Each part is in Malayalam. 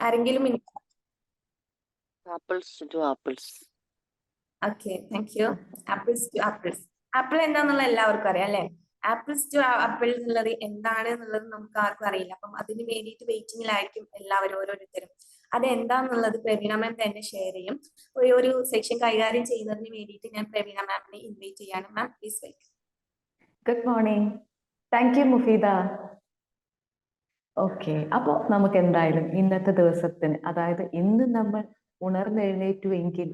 ആരെങ്കിലും apples to apples okay thank you apples to apples apple എന്താന്നുള്ള എല്ലാവർക്കും അറിയാം അല്ലെ? ആപ്പിൾസ് ടു ആപ്പിൾ എന്നുള്ളത് എന്താണ് എന്നുള്ളത് നമുക്ക് ആർക്കും അറിയില്ല. അപ്പം അതിന് വേണ്ടിയിട്ട് വെയിറ്റിംഗിലായിരിക്കും എല്ലാവരും ഓരോരുത്തരും. അത് എന്താന്നുള്ളത് പ്രവീണ മാം തന്നെ ഷെയർ ചെയ്യും. ഒരു ഒരു സെക്ഷൻ കൈകാര്യം ചെയ്യുന്നതിന് വേണ്ടിയിട്ട് ഞാൻ പ്രവീണ മാമിനെ ഇൻവൈറ്റ് ചെയ്യാണ് ma'am please welcome good morning thank you Mufeeda okay അപ്പോൾ നമുക്ക് എന്തായാലും ഇന്നത്തെ ദിവസത്തിന് അതായത് ഇന്ന് നമ്മൾ ഉണർന്നെഴുന്നേറ്റുവെങ്കിൽ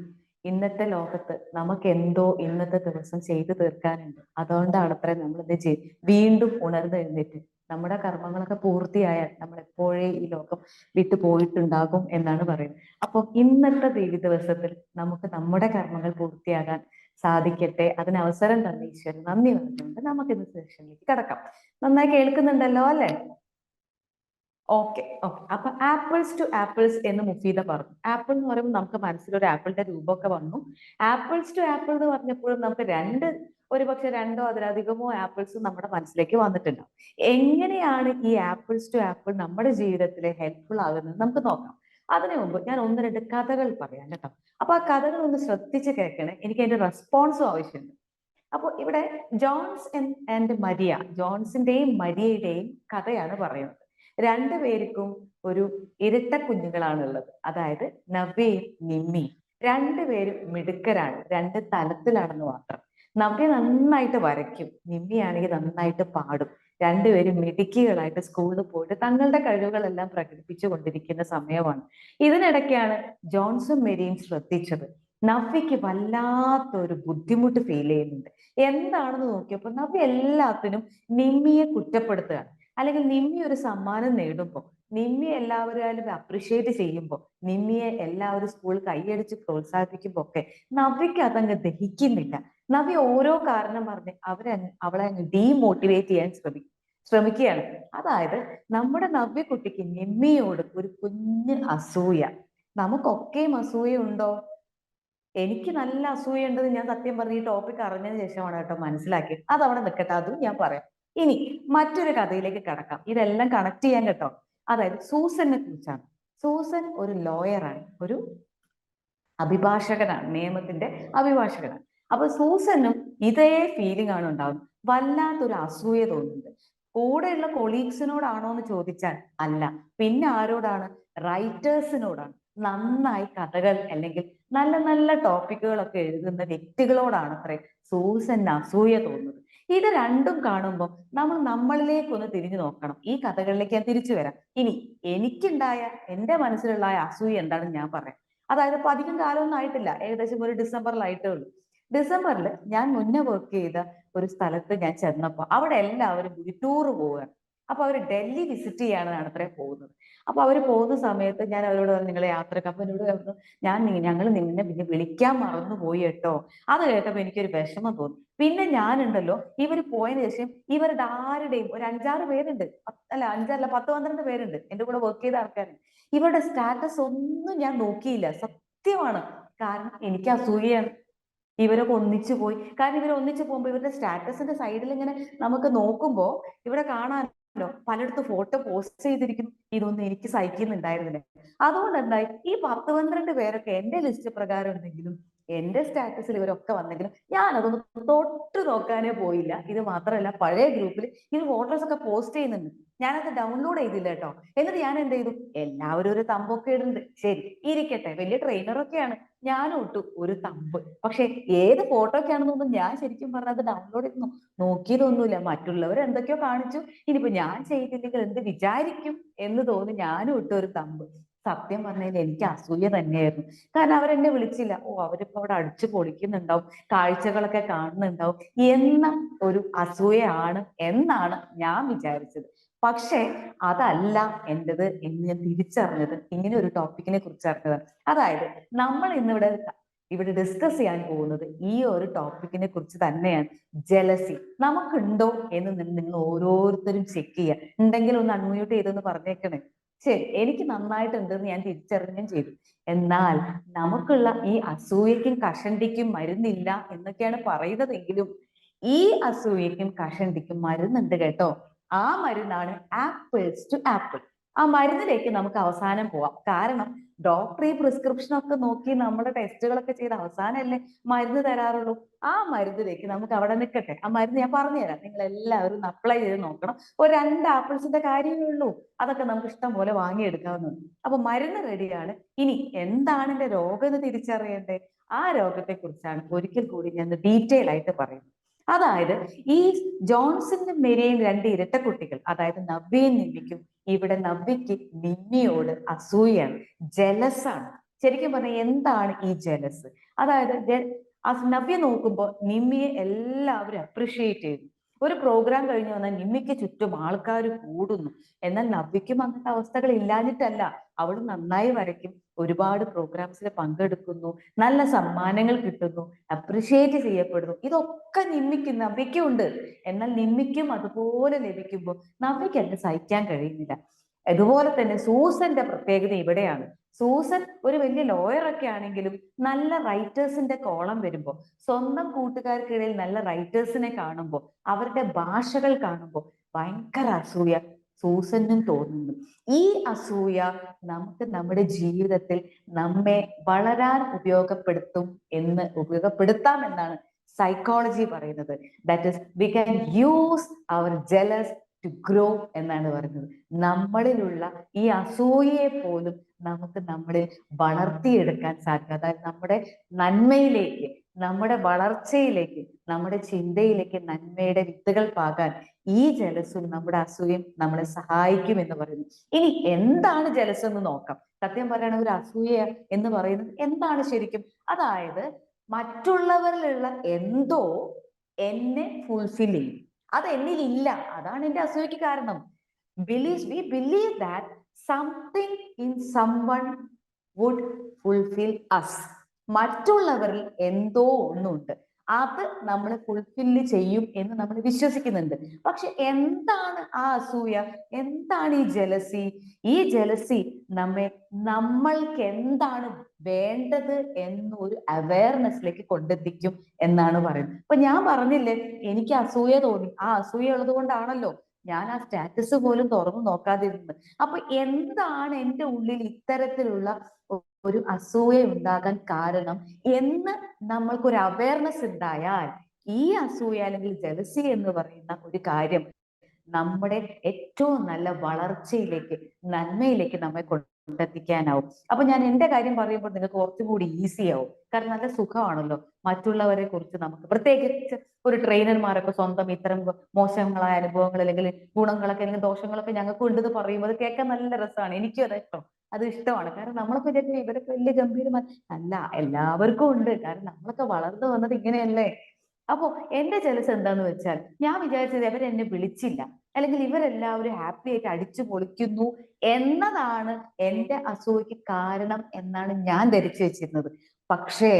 ഇന്നത്തെ ലോകത്ത് നമുക്ക് എന്തോ ഇന്നത്തെ ദിവസം ചെയ്തു തീർക്കാനുണ്ട്. അതുകൊണ്ടാണ് അത്ര നമ്മൾ എന്ത് ചെയ്യും വീണ്ടും ഉണർന്നെഴുന്നേറ്റ്. നമ്മുടെ കർമ്മങ്ങളൊക്കെ പൂർത്തിയായാൽ നമ്മൾ എപ്പോഴേ ഈ ലോകം വിട്ടു പോയിട്ടുണ്ടാകും എന്നാണ് പറയുന്നത്. അപ്പോൾ ഇന്നത്തെ ദേവി ദിവസത്തിൽ നമുക്ക് നമ്മുടെ കർമ്മങ്ങൾ പൂർത്തിയാകാൻ സാധിക്കട്ടെ. അതിന് അവസരം തന്നെ ഈശ്വരൻ നന്ദി പറഞ്ഞുകൊണ്ട് നമുക്ക് ഇന്ന് സെഷനിലേക്ക് കടക്കാം. നന്നായി കേൾക്കുന്നുണ്ടല്ലോ അല്ലെ? ഓക്കെ ഓക്കെ അപ്പൊ ആപ്പിൾസ് ടു ആപ്പിൾസ് എന്ന് മുഫീദ പറഞ്ഞു. ആപ്പിൾ എന്ന് പറയുമ്പോൾ നമുക്ക് മനസ്സിൽ ഒരു ആപ്പിളിന്റെ രൂപമൊക്കെ വന്നു. ആപ്പിൾസ് ടു ആപ്പിൾ എന്ന് പറഞ്ഞപ്പോഴും നമുക്ക് രണ്ട് ഒരുപക്ഷെ രണ്ടോ അതിലധികമോ ആപ്പിൾസ് നമ്മുടെ മനസ്സിലേക്ക് വന്നിട്ടുണ്ടാവും. എങ്ങനെയാണ് ഈ ആപ്പിൾസ് ടു ആപ്പിൾ നമ്മുടെ ജീവിതത്തിൽ ഹെൽപ്ഫുൾ ആകുന്നത് നമുക്ക് നോക്കാം. അതിനു മുമ്പ് ഞാൻ ഒന്ന് രണ്ട് കഥകൾ പറയാം കേട്ടോ. അപ്പൊ ആ കഥകൾ ഒന്ന് ശ്രദ്ധിച്ച് കേൾക്കണേ. എനിക്ക് അതിന്റെ റെസ്പോൺസും ആവശ്യമുണ്ട്. അപ്പോൾ ഇവിടെ ജോൺസ് ആൻഡ് മരിയ. ജോൺസിന്റെയും മരിയയുടെയും കഥയാണ് പറയുന്നത്. രണ്ടുപേർക്കും ഒരു ഇരട്ട കുഞ്ഞുങ്ങളാണുള്ളത്. അതായത് നവ്യയും നിമ്മിയും. രണ്ടുപേരും മിടുക്കരാണ്. രണ്ട് തലത്തിലാണെന്ന് മാത്രം. നവ്യ നന്നായിട്ട് വരയ്ക്കും. നിമ്മിയാണെങ്കിൽ നന്നായിട്ട് പാടും. രണ്ടുപേരും മിടുക്കികളായിട്ട് സ്കൂളിൽ പോയിട്ട് തങ്ങളുടെ കഴിവുകളെല്ലാം പ്രകടിപ്പിച്ചു കൊണ്ടിരിക്കുന്ന സമയമാണ്. ഇതിനിടയ്ക്കാണ് ജോൺസൺ മെരിയും ശ്രദ്ധിച്ചത്. നവ്യക്ക് വല്ലാത്തൊരു ബുദ്ധിമുട്ട് ഫീൽ ചെയ്യുന്നുണ്ട്. എന്താണെന്ന് നോക്കിയപ്പോൾ നവ്യ എല്ലാത്തിനും നിമ്മിയെ കുറ്റപ്പെടുത്തുകയാണ്. അല്ലെങ്കിൽ നിമ്മി ഒരു സമ്മാനം നേടുമ്പോൾ നിമ്മി എല്ലാവരും അപ്രിഷിയേറ്റ് ചെയ്യുമ്പോൾ നിമ്മിയെ എല്ലാവരും സ്കൂൾ കൈയടിച്ച് പ്രോത്സാഹിപ്പിക്കുമ്പോൾ ഒക്കെ നവ്യക്ക് അതങ്ങ് ദഹിക്കുന്നില്ല. നവ്യ ഓരോ കാരണം പറഞ്ഞ് അവരെ അവളെ അങ്ങ് ഡീമോട്ടിവേറ്റ് ചെയ്യാൻ ശ്രമിക്കും ശ്രമിക്കുകയാണ്. അതായത് നമ്മുടെ നവ്യ കുട്ടിക്ക് നിമ്മിയോട് ഒരു കുഞ്ഞ് അസൂയ. നമുക്കൊക്കെയും അസൂയ ഉണ്ടോ? എനിക്ക് നല്ല അസൂയ ഉണ്ടെന്ന് ഞാൻ സത്യം പറഞ്ഞ് ഈ ടോപ്പിക് അറിഞ്ഞതിന് ശേഷമാണ് കേട്ടോ മനസ്സിലാക്കിയത്. അത് അവിടെ നിൽക്കട്ടെ അതും ഞാൻ പറയാം. ഇനി മറ്റൊരു കഥയിലേക്ക് കടക്കാം. ഇതെല്ലാം കണക്ട് ചെയ്യാൻ കേട്ടോ. അതായത് സൂസനെ കുറിച്ചാണ്. സൂസൻ ഒരു ലോയറാണ് ഒരു അഭിഭാഷകനാണ്. നിയമത്തിന്റെ അഭിഭാഷകനാണ്. അപ്പൊ സൂസനും ഇതേ ഫീലിംഗ് ആണ് ഉണ്ടാവുന്നത്. വല്ലാത്തൊരു അസൂയ തോന്നുന്നത്. കൂടെയുള്ള കൊളീഗ്സിനോടാണോ എന്ന് ചോദിച്ചാൽ അല്ല. പിന്നെ ആരോടാണ്? റൈറ്റേഴ്സിനോടാണ് നന്നായി കഥകൾ അല്ലെങ്കിൽ നല്ല നല്ല ടോപ്പിക്കുകളൊക്കെ എഴുതുന്ന വ്യക്തികളോടാണ് അത്രേ സൂസൻ അസൂയ തോന്നുന്നത്. ഇത് രണ്ടും കാണുമ്പോൾ നമ്മൾ നമ്മളിലേക്കൊന്ന് തിരിഞ്ഞു നോക്കണം. ഈ കഥകളിലേക്ക് ഞാൻ തിരിച്ചു വരാം. ഇനി എനിക്കുണ്ടായ എന്റെ മനസ്സിലുള്ള അസൂയ എന്താണെന്ന് ഞാൻ പറയാം. അതായത് ഇപ്പൊ അധികം കാലമൊന്നും ആയിട്ടില്ല. ഏകദേശം ഒരു ഡിസംബറിലായിട്ടേ ഉള്ളൂ. ഡിസംബറിൽ ഞാൻ മുന്നേ വർക്ക് ചെയ്ത ഒരു സ്ഥലത്ത് ഞാൻ ചെന്നപ്പോൾ അവിടെ എല്ലാവരും ടൂർ പോവുകയാണ്. അപ്പൊ അവർ ഡൽഹി വിസിറ്റ് ചെയ്യാനാണ് അത്രേ പോകുന്നത്. അപ്പൊ അവർ പോകുന്ന സമയത്ത് ഞാൻ അവരോട് പറഞ്ഞു നിങ്ങളെ യാത്രയ്ക്ക് അപ്പൊ എന്നോട് പറഞ്ഞു ഞാൻ ഞങ്ങൾ നിന്നെ പിന്നെ വിളിക്കാൻ മറന്നു പോയി കേട്ടോ. അത് കേട്ടപ്പോ എനിക്കൊരു വിഷമം തോന്നി. പിന്നെ ഞാനുണ്ടല്ലോ ഇവർ പോയതിനു ശേഷം ഇവരുടെ ആരുടെയും ഒരു അഞ്ചാറ് പേരുണ്ട്. അല്ല അഞ്ചല്ല പത്ത് പന്ത്രണ്ട് പേരുണ്ട് എന്റെ കൂടെ വർക്ക് ചെയ്ത ആൾക്കാർ ഇവരുടെ സ്റ്റാറ്റസ് ഒന്നും ഞാൻ നോക്കിയില്ല. സത്യമാണ്. കാരണം എനിക്ക് അസൂയയാണ്. ഇവരൊക്കെ ഒന്നിച്ചു പോയി. കാരണം ഇവർ ഒന്നിച്ചു പോകുമ്പോൾ ഇവരുടെ സ്റ്റാറ്റസിന്റെ സൈഡിൽ ഇങ്ങനെ നമുക്ക് നോക്കുമ്പോൾ ഇവിടെ കാണാനല്ലോ പലയിടത്തും ഫോട്ടോ പോസ്റ്റ് ചെയ്തിരിക്കും ഇതൊന്നും എനിക്ക് സഹിക്കുന്നുണ്ടായിരുന്നില്ല. അതുകൊണ്ട് എന്തായി ഈ പത്ത് പന്ത്രണ്ട് പേരൊക്കെ എന്റെ ലിസ്റ്റ് പ്രകാരം ഉണ്ടെങ്കിലും എന്റെ സ്റ്റാറ്റസിൽ ഇവരൊക്കെ വന്നെങ്കിലും ഞാൻ അതൊന്നും തൊട്ട് നോക്കാനേ പോയില്ല. ഇത് മാത്രമല്ല പഴയ ഗ്രൂപ്പിൽ ഇത് ഫോട്ടോസ് ഒക്കെ പോസ്റ്റ് ചെയ്യുന്നുണ്ട്. ഞാനത് ഡൗൺലോഡ് ചെയ്തില്ല കേട്ടോ. എന്നിട്ട് ഞാൻ എന്ത് ചെയ്തു? എല്ലാവരും ഒരു തമ്പൊക്കെ ഇടുന്നുണ്ട്. ശരി ഇരിക്കട്ടെ. വലിയ ട്രെയിനറൊക്കെയാണ് ഞാനും ഇട്ടു ഒരു തമ്പ്. പക്ഷെ ഏത് ഫോട്ടോ ഒക്കെ ആണെന്നൊന്നും ഞാൻ ശരിക്കും പറഞ്ഞത് ഡൗൺലോഡ് ചെയ്തു നോക്കിയതൊന്നുമില്ല. മറ്റുള്ളവർ എന്തൊക്കെയോ കാണിച്ചു. ഇനിയിപ്പോ ഞാൻ ചെയ്തില്ലെങ്കിൽ എന്ത് വിചാരിക്കും എന്ന് തോന്നി ഞാനും ഇട്ടു ഒരു തമ്പ്. സത്യം പറഞ്ഞതിൽ എനിക്ക് അസൂയ തന്നെയായിരുന്നു. കാരണം അവരെന്നെ വിളിച്ചില്ല. ഓ അവരിപ്പോ അവിടെ അടിച്ചു പൊളിക്കുന്നുണ്ടാവും കാഴ്ചകളൊക്കെ കാണുന്നുണ്ടാവും എന്ന ഒരു അസൂയയാണ് എന്നാണ് ഞാൻ വിചാരിച്ചത്. പക്ഷേ അതല്ല എന്റെത് എന്ന് ഞാൻ തിരിച്ചറിഞ്ഞത് ഇങ്ങനെ ഒരു ടോപ്പിക്കിനെ കുറിച്ച് അറിഞ്ഞത് അതായത് നമ്മൾ ഇന്നിവിടെ ഇവിടെ ഡിസ്കസ് ചെയ്യാൻ പോകുന്നത് ഈ ഒരു ടോപ്പിക്കിനെ കുറിച്ച് തന്നെയാണ്. ജലസി നമുക്കുണ്ടോ എന്ന് നിങ്ങൾ ഓരോരുത്തരും ചെക്ക് ചെയ്യുക. ഉണ്ടെങ്കിൽ ഒന്ന് അൺമ്യൂട്ട് ചെയ്തെന്ന് പറഞ്ഞേക്കണേ. ശരി എനിക്ക് നന്നായിട്ടുണ്ടെന്ന് ഞാൻ തിരിച്ചറിഞ്ഞും ചെയ്തു. എന്നാൽ നമുക്കുള്ള ഈ അസൂയക്കും കഷണ്ടിക്കും മരുന്നില്ല എന്നൊക്കെയാണ് പറയുന്നതെങ്കിലും ഈ അസൂയക്കും കഷണ്ടിക്കും മരുന്നുണ്ട് കേട്ടോ. ആ മരുന്നാണ് ആപ്പിൾസ് ടു ആപ്പിൾ ആ മരുന്നിലേക്ക് നമുക്ക് അവസാനം പോവാം. കാരണം ഡോക്ടർ ഈ പ്രിസ്ക്രിപ്ഷൻ ഒക്കെ നോക്കി നമ്മുടെ ടെസ്റ്റുകളൊക്കെ ചെയ്ത് അവസാനമല്ലേ മരുന്ന് തരാറുള്ളൂ? ആ മരുന്നിലേക്ക് നമുക്ക് അവിടെ നിൽക്കട്ടെ. ആ മരുന്ന് ഞാൻ പറഞ്ഞുതരാം. നിങ്ങൾ എല്ലാവരും അപ്ലൈ ചെയ്ത് നോക്കണം. ഒരു രണ്ട് ആപ്പിൾസിന്റെ കാര്യമേ ഉള്ളൂ. അതൊക്കെ നമുക്ക് ഇഷ്ടം പോലെ വാങ്ങിയെടുക്കാവുന്നതാണ്. അപ്പൊ മരുന്ന് റെഡിയാണ്. ഇനി എന്താണ് എന്റെ രോഗം എന്ന് തിരിച്ചറിയേണ്ടത് ആ രോഗത്തെ കുറിച്ചാണ് ഒരിക്കൽ കൂടി ഞാൻ ഡീറ്റെയിൽ ആയിട്ട് പറയുന്നത്. അതായത് ഈ ജോൺസൺ മെരിയും രണ്ട് ഇരട്ട കുട്ടികൾ അതായത് നവ്യയും നിമ്മിക്കും ഇവിടെ നവ്യക്ക് നിമ്മിയോട് അസൂയാണ് ജലസാണ്. ശരിക്കും പറഞ്ഞാൽ എന്താണ് ഈ ജലസ്? അതായത് നവ്യ നോക്കുമ്പോൾ നിമ്മിയെ എല്ലാവരും അപ്രിഷിയേറ്റ് ചെയ്യുന്നു. ഒരു പ്രോഗ്രാം കഴിഞ്ഞു വന്നാൽ നിമ്മിക്ക് ചുറ്റും ആൾക്കാർ കൂടുന്നു. എന്നാൽ നവ്യക്കും അങ്ങനത്തെ അവസ്ഥകൾ ഇല്ലാഞ്ഞിട്ടല്ല. അവൾ നന്നായി വരയ്ക്കും. ഒരുപാട് പ്രോഗ്രാംസിൽ പങ്കെടുക്കുന്നു നല്ല സമ്മാനങ്ങൾ കിട്ടുന്നു അപ്രിഷിയേറ്റ് ചെയ്യപ്പെടുന്നു. ഇതൊക്കെ നിമ്മിക്ക് നവ്യക്കും ഉണ്ട് എന്നാൽ നിമ്മിക്കും അതുപോലെ ലഭിക്കുമ്പോൾ നവ്യക്ക് അത് സഹിക്കാൻ കഴിയുന്നില്ല. അതുപോലെ തന്നെ സൂസന്റെ പ്രത്യേകത ഇവിടെയാണ്. സൂസൻ ഒരു വലിയ ലോയർ ഒക്കെ ആണെങ്കിലും നല്ല റൈറ്റേഴ്സിന്റെ കോളം വരുമ്പോൾ സ്വന്തം കൂട്ടുകാർക്കിടയിൽ നല്ല റൈറ്റേഴ്സിനെ കാണുമ്പോൾ അവരുടെ ഭാഷകൾ കാണുമ്പോൾ ഭയങ്കര അസൂയ. സൂസനും തോന്നുന്നു. ഈ അസൂയ നമുക്ക് നമ്മുടെ ജീവിതത്തിൽ നമ്മെ വളരാൻ ഉപയോഗപ്പെടുത്തും എന്ന് ഉപയോഗപ്പെടുത്താം എന്നാണ് സൈക്കോളജി പറയുന്നത്. That is we can use our jealous to grow എന്നാണ് പറയുന്നത്. നമ്മളിലുള്ള ഈ അസൂയയെ പോലും നമുക്ക് നമ്മളിൽ വളർത്തിയെടുക്കാൻ സാധിക്കും. അതായത് നമ്മുടെ നന്മയിലേക്ക് നമ്മുടെ വളർച്ചയിലേക്ക് നമ്മുടെ ചിന്തയിലേക്ക് നന്മയുടെ വിത്തുകൾ പാകാൻ ഈ ജലസും നമ്മുടെ അസൂയം നമ്മളെ സഹായിക്കും എന്ന് പറയുന്നു. ഇനി എന്താണ് ജലസ് എന്ന് നോക്കാം. സത്യം പറയണ ഒരു അസൂയ എന്ന് പറയുന്നത് എന്താണ് ശരിക്കും? അതായത് മറ്റുള്ളവരിലുള്ള എന്തോ എന്നെ ഫുൾഫിൽ ചെയ്യും. അത് എന്നിൽ ഇല്ല അതാണ് എന്റെ അസൂയക്ക് കാരണം. Believe we believe that something in someone would fulfil us മറ്റുള്ളവരിൽ എന്തോ ഒന്നുണ്ട്. അത് നമ്മൾ ഫുൾഫില്ല് ചെയ്യും എന്ന് നമ്മൾ വിശ്വസിക്കുന്നുണ്ട്. പക്ഷെ എന്താണ് ആ അസൂയ? എന്താണ് ഈ ജലസി ഈ ജലസി നമ്മെ നമ്മൾക്ക് എന്താണ് വേണ്ടത് എന്നൊരു അവയർനെസ്സിലേക്ക് കൊണ്ടെത്തിക്കും എന്നാണ് പറയുന്നത്. അപ്പൊ ഞാൻ പറഞ്ഞില്ലേ എനിക്ക് അസൂയ തോന്നി. ആ അസൂയ ഉള്ളത് കൊണ്ടാണല്ലോ ഞാൻ ആ സ്റ്റാറ്റസ് പോലും തുറന്നു നോക്കാതിരുന്നത്. അപ്പൊ എന്താണ് എന്റെ ഉള്ളിൽ ഇത്തരത്തിലുള്ള ഒരു അസൂയ ഉണ്ടാകാൻ കാരണം എന്ന് നമ്മൾക്കൊരു അവയർനെസ് ഉണ്ടായാൽ ഈ അസൂയ അല്ലെങ്കിൽ ജലസി എന്ന് പറയുന്ന ഒരു കാര്യം നമ്മുടെ ഏറ്റവും നല്ല വളർച്ചയിലേക്ക് നന്മയിലേക്ക് നമ്മെ കൊണ്ടെത്തിക്കാനാവും അപ്പൊ ഞാൻ എന്റെ കാര്യം പറയുമ്പോൾ നിങ്ങൾക്ക് കുറച്ചുകൂടി ഈസി ആവും. കാരണം നല്ല സുഖമാണല്ലോ. മറ്റുള്ളവരെ കുറിച്ച് നമുക്ക് പ്രത്യേകിച്ച് ഒരു ട്രെയിനർമാരൊക്കെ സ്വന്തം ഇത്തരം മോശങ്ങളായ അനുഭവങ്ങൾ അല്ലെങ്കിൽ ഗുണങ്ങളൊക്കെ അല്ലെങ്കിൽ ദോഷങ്ങളൊക്കെ ഞങ്ങൾക്ക് ഉണ്ടെന്ന് പറയുമ്പോൾ കേൾക്കാൻ നല്ല രസമാണ്. എനിക്കും അത് ഇഷ്ടം. അത് ഇഷ്ടമാണ്. കാരണം നമ്മളൊക്കെ വിചാരിച്ചു ഇവരൊക്കെ വലിയ ഗംഭീരമായി അല്ല എല്ലാവർക്കും ഉണ്ട്. കാരണം നമ്മളൊക്കെ വളർന്നു വന്നത് ഇങ്ങനെയല്ലേ? അപ്പോ എന്റെ ജലസ് എന്താന്ന് വെച്ചാൽ ഞാൻ വിചാരിച്ചത് ഇവരെന്നെ വിളിച്ചില്ല. അല്ലെങ്കിൽ ഇവരെല്ലാവരും ഹാപ്പി ആയിട്ട് അടിച്ചു പൊളിക്കുന്നു എന്നതാണ് എന്റെ അസൂയക്ക് കാരണം എന്നാണ് ഞാൻ ധരിച്ചു വെച്ചിരുന്നത്. പക്ഷേ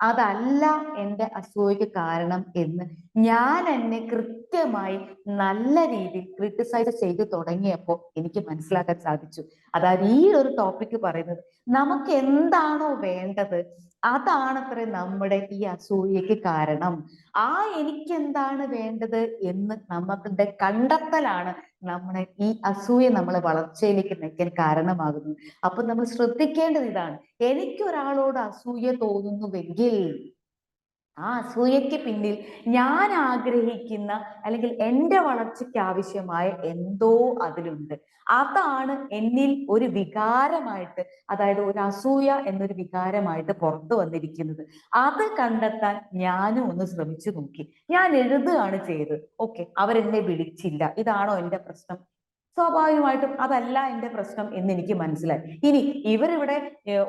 അതല്ല എന്റെ അസൂയക്ക് കാരണം എന്ന് ഞാൻ എന്നെ കൃത്യമായി നല്ല രീതിയിൽ ക്രിട്ടിസൈസ് ചെയ്തു തുടങ്ങിയപ്പോൾ എനിക്ക് മനസ്സിലാക്കാൻ സാധിച്ചു. അതായത് ഈ ഒരു ടോപ്പിക്ക് പറയുന്നത് നമുക്ക് എന്താണോ വേണ്ടത് അതാണത്രേ നമ്മുടെ ഈ അസൂയക്ക് കാരണം. ആ എനിക്ക് എന്താണ് വേണ്ടത് എന്ന് നമ്മളുടെ കണ്ടെത്തലാണ് നമ്മളെ ഈ അസൂയ നമ്മളെ വളർച്ചയിലേക്ക് നയിക്കാൻ കാരണമാകുന്നു. അപ്പൊ നമ്മൾ ശ്രദ്ധിക്കേണ്ടത് ഇതാണ്. എനിക്ക് ഒരാളോട് അസൂയ തോന്നുന്നുവെങ്കിൽ ആ അസൂയയ്ക്ക് പിന്നിൽ ഞാൻ ആഗ്രഹിക്കുന്ന അല്ലെങ്കിൽ എന്റെ വളർച്ചയ്ക്ക് ആവശ്യമായ എന്തോ അതിലുണ്ട്. അതാണ് എന്നിൽ ഒരു വികാരമായിട്ട് അതായത് ഒരു അസൂയ എന്നൊരു വികാരമായിട്ട് പുറത്തു വന്നിരിക്കുന്നത്. അത് കണ്ടെത്താൻ ഞാനും ഒന്ന് ശ്രമിച്ചു നോക്കി. ഞാൻ എഴുതുകയാണ് ചെയ്തത്. ഓക്കെ അവരെന്നെ വിളിച്ചില്ല. ഇതാണോ എന്റെ പ്രശ്നം? സ്വാഭാവികമായിട്ടും അതല്ല എന്റെ പ്രശ്നം എന്ന് എനിക്ക് മനസ്സിലായി. ഇനി ഇവരിവിടെ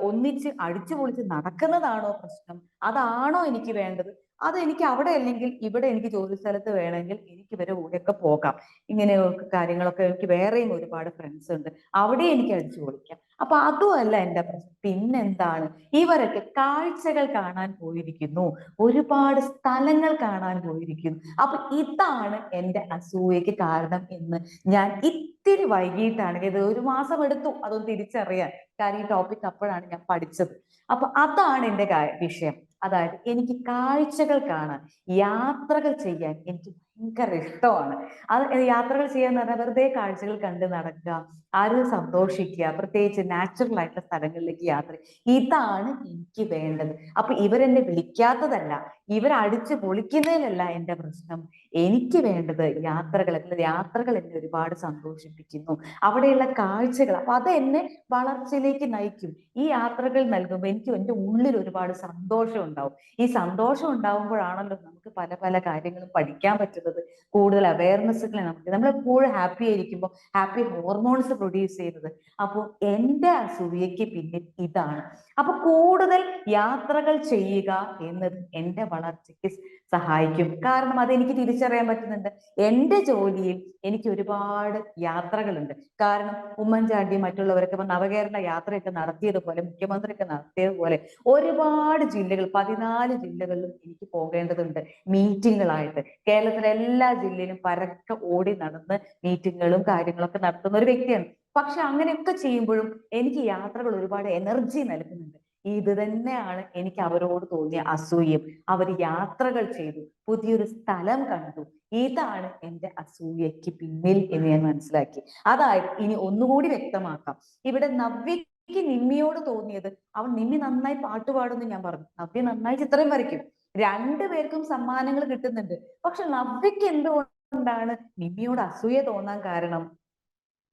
ഒന്നിച്ച് അടിച്ചു പൊളിച്ച് നടക്കുന്നതാണോ പ്രശ്നം? അതാണോ എനിക്ക് വേണ്ടത്? അത് എനിക്ക് അവിടെ അല്ലെങ്കിൽ ഇവിടെ എനിക്ക് ജോലി സ്ഥലത്ത് വേണമെങ്കിൽ എനിക്ക് ഇവരെ കൂടെയൊക്കെ പോകാം. ഇങ്ങനെ കാര്യങ്ങളൊക്കെ എനിക്ക് വേറെയും ഒരുപാട് ഫ്രണ്ട്സ് ഉണ്ട്. അവിടെ എനിക്ക് അടിച്ചു പൊളിക്കാം. അപ്പൊ അതുമല്ല എന്റെ പ്രശ്നം. പിന്നെന്താണ്? ഇവരൊക്കെ കാഴ്ചകൾ കാണാൻ പോയിരിക്കുന്നു. ഒരുപാട് സ്ഥലങ്ങൾ കാണാൻ പോയിരിക്കുന്നു. അപ്പൊ ഇതാണ് എന്റെ അസൂയക്ക് കാരണം എന്ന് ഞാൻ ഇത്തിരി വൈകിട്ടാണ്. ഇത് ഒരു മാസം എടുത്തു അതൊന്ന് തിരിച്ചറിയാൻ. കാര്യം ഈ ടോപ്പിക് അപ്പോഴാണ് ഞാൻ പഠിച്ചത്. അപ്പൊ അതാണ് എന്റെ വിഷയം. അതായത് എനിക്ക് കാഴ്ചകൾ കാണാൻ യാത്രകൾ ചെയ്യാൻ എനിക്ക് ഭയങ്കര ഇഷ്ടമാണ്. അത് യാത്രകൾ ചെയ്യാന്ന് പറഞ്ഞാൽ വെറുതെ കാഴ്ചകൾ കണ്ട് നടക്കുക ആരും സന്തോഷിക്കുക പ്രത്യേകിച്ച് നാച്ചുറൽ ആയിട്ടുള്ള സ്ഥലങ്ങളിലേക്ക് യാത്ര ഇതാണ് എനിക്ക് വേണ്ടത്. അപ്പൊ ഇവരെന്നെ വിളിക്കാത്തതല്ല ഇവർ അടിച്ചു പൊളിക്കുന്നതിലല്ല എന്റെ പ്രശ്നം. എനിക്ക് വേണ്ടത് യാത്രകൾ യാത്രകൾ എന്നെ ഒരുപാട് സന്തോഷിപ്പിക്കുന്നു. അവിടെയുള്ള കാഴ്ചകൾ അപ്പൊ അത് എന്നെ വളർച്ചയിലേക്ക് നയിക്കും. ഈ യാത്രകൾ നൽകുമ്പോൾ എനിക്ക് എന്റെ ഉള്ളിൽ ഒരുപാട് സന്തോഷം ഉണ്ടാവും. ഈ സന്തോഷം ഉണ്ടാവുമ്പോഴാണല്ലോ നമുക്ക് പല പല കാര്യങ്ങളും പഠിക്കാൻ പറ്റുന്നത് കൂടുതൽ അവയർനെസ്സുകൾ നമുക്ക് നമ്മൾ എപ്പോഴും ഹാപ്പി ആയിരിക്കുമ്പോൾ ഹാപ്പി ഹോർമോൺസ് പ്രൊഡ്യൂസ് ചെയ്യുന്നത്. അപ്പോൾ എന്റെ അസൂയയ്ക്ക് പിന്നിൽ ഇതാണ്. അപ്പൊ കൂടുതൽ യാത്രകൾ ചെയ്യുക എന്നത് എന്റെ വളർച്ചയ്ക്ക് സഹായിക്കും. കാരണം അതെനിക്ക് തിരിച്ചറിയാൻ പറ്റുന്നുണ്ട്. എന്റെ ജോലിയിൽ എനിക്ക് ഒരുപാട് യാത്രകളുണ്ട്. കാരണം ഉമ്മൻചാണ്ടി മറ്റുള്ളവരൊക്കെ ഇപ്പൊ നവകേരള യാത്രയൊക്കെ നടത്തിയതുപോലെ മുഖ്യമന്ത്രിയൊക്കെ നടത്തിയതുപോലെ ഒരുപാട് ജില്ലകൾ പതിനാല് ജില്ലകളിലും എനിക്ക് പോകേണ്ടതുണ്ട് മീറ്റിങ്ങുകളായിട്ട്. കേരളത്തിലെ എല്ലാ ജില്ലയിലും പരക്കെ ഓടി നടന്ന് മീറ്റിങ്ങുകളും കാര്യങ്ങളൊക്കെ നടത്തുന്ന ഒരു വ്യക്തിയാണ്. പക്ഷെ അങ്ങനെയൊക്കെ ചെയ്യുമ്പോഴും എനിക്ക് യാത്രകൾ ഒരുപാട് എനർജി നൽകുന്നുണ്ട്. ഇത് തന്നെയാണ് എനിക്ക് അവരോട് തോന്നിയ അസൂയം അവർ യാത്രകൾ ചെയ്തു പുതിയൊരു സ്ഥലം കണ്ടു. ഇതാണ് എന്റെ അസൂയയ്ക്ക് പിന്നിൽ എന്ന് ഞാൻ മനസ്സിലാക്കി. അതായത് ഇനി ഒന്നുകൂടി വ്യക്തമാക്കാം. ഇവിടെ നവ്യക്ക് നിമ്മിയോട് തോന്നിയത് അവൻ നിമ്മി നന്നായി പാട്ട് പാടുമെന്ന് ഞാൻ പറഞ്ഞു. നവ്യ നന്നായി ചിത്രം വരയ്ക്കും. രണ്ടുപേർക്കും സമ്മാനങ്ങൾ കിട്ടുന്നുണ്ട്. പക്ഷെ നവ്യക്ക് എന്തുകൊണ്ടാണ് നിമ്മിയോട് അസൂയ തോന്നാൻ കാരണം?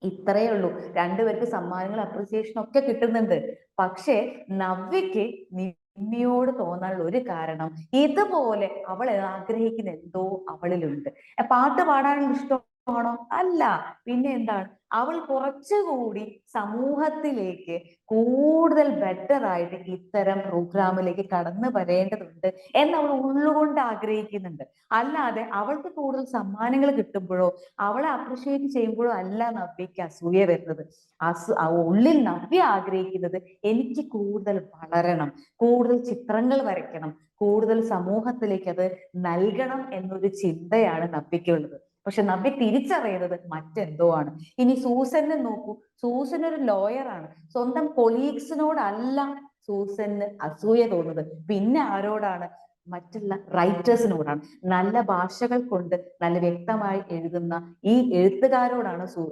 ഇത്രയേ ഉള്ളൂ. രണ്ടുപേർക്ക് സമ്മാനങ്ങൾ അപ്രിസിയേഷൻ ഒക്കെ കിട്ടുന്നുണ്ട്. പക്ഷെ നവ്യക്ക് നിമ്മിയോട് തോന്നാനുള്ള ഒരു കാരണം ഇതുപോലെ അവൾ ആഗ്രഹിക്കുന്ന എന്തോ അവളിലുണ്ട്. പാട്ട് പാടാനുള്ള ഇഷ്ടമാണോ അല്ല പിന്നെ എന്താണ്? അവൾ കുറച്ചുകൂടി സമൂഹത്തിലേക്ക് കൂടുതൽ ബെറ്റർ ആയിട്ട് ഇത്തരം പ്രോഗ്രാമിലേക്ക് കടന്നു വരേണ്ടതുണ്ട് എന്ന് അവൾ ഉള്ളുകൊണ്ട് ആഗ്രഹിക്കുന്നുണ്ട്. അല്ലാതെ അവൾക്ക് കൂടുതൽ സമ്മാനങ്ങൾ കിട്ടുമ്പോഴോ അവളെ അപ്രിഷിയേറ്റ് ചെയ്യുമ്പോഴോ അല്ല നവ്യക്ക് അസൂയ വരുന്നത്. അസു ഉള്ളിൽ നവ്യ ആഗ്രഹിക്കുന്നത് എനിക്ക് കൂടുതൽ വളരണം കൂടുതൽ ചിത്രങ്ങൾ വരയ്ക്കണം കൂടുതൽ സമൂഹത്തിലേക്ക് അത് നൽകണം എന്നൊരു ചിന്തയാണ് നവ്യക്കുള്ളത് പക്ഷെ നവ്യ തിരിച്ചറിയുന്നത് മറ്റെന്തോ ആണ് ഇനി സൂസനെ നോക്കൂ. സൂസൻ ഒരു ലോയറാണ് സ്വന്തം കൊളീഗ്സിനോടല്ല സൂസന് അസൂയ തോന്നുന്നത്. പിന്നെ ആരോടാണ്? മറ്റുള്ള റൈറ്റേഴ്സിനോടാണ് നല്ല ഭാഷകൾ കൊണ്ട് നല്ല വ്യക്തമായി എഴുതുന്ന ഈ എഴുത്തുകാരോടാണ് സൂ